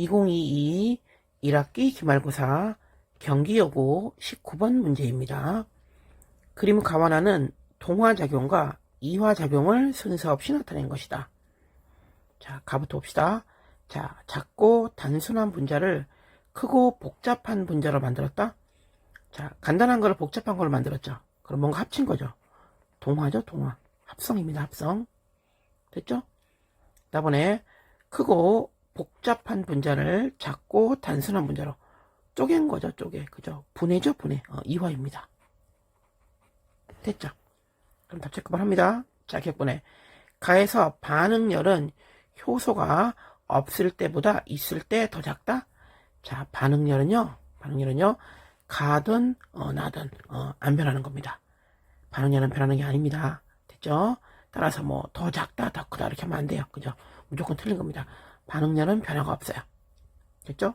2022 1학기 기말고사 경기여고 19번 문제입니다. 그림 가완하는 동화작용과 이화작용을 순서 없이 나타낸 것이다. 자, 가부터 봅시다. 자, 작고 단순한 분자를 크고 복잡한 분자로 만들었다. 자, 간단한 거를 복잡한 걸로 만들었죠. 그럼 뭔가 합친 거죠. 동화죠, 동화. 합성입니다, 합성. 됐죠? 다번에 크고 복잡한 분자를 작고 단순한 분자로 쪼갠 거죠, 쪼개. 그죠? 분해죠, 분해. 어, 이화입니다. 됐죠? 그럼 답 체크만 합니다. 자, 기억분해. 가에서 반응열은 효소가 없을 때보다 있을 때 더 작다? 자, 반응열은요, 반응열은요, 가든, 어, 나든, 어, 안 변하는 겁니다. 반응열은 변하는 게 아닙니다. 됐죠? 따라서 뭐, 더 작다, 더 크다, 이렇게 하면 안 돼요. 그죠? 무조건 틀린 겁니다. 반응열은 변화가 없어요. 됐죠?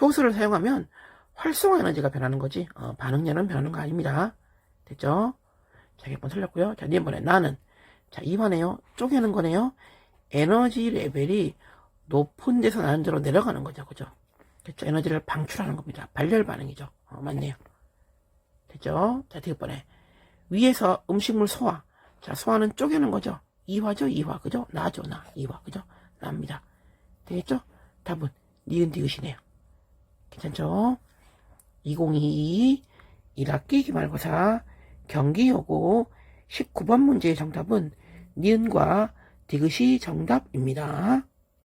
효소를 사용하면 활성화 에너지가 변하는 거지, 어, 반응열은 변하는 거 아닙니다. 됐죠? 자, 이번 틀렸고요. 자, 이번에 나는. 자, 2번에요. 쪼개는 거네요. 에너지 레벨이 높은 데서 낮은 데로 내려가는 거죠. 그죠? 됐죠? 에너지를 방출하는 겁니다. 발열 반응이죠. 어, 맞네요. 됐죠? 자, 뒤번에 위에서 음식물 소화. 자, 소화는 쪼개는 거죠. 이화죠, 이화. 그죠? 나죠, 나. 이화. 그죠? 나입니다. 되겠죠? 답은 니은 디귿이네요. 괜찮죠? 2022 1학기 기말고사 경기여고 19번 문제의 정답은 니은과 디귿이 정답입니다.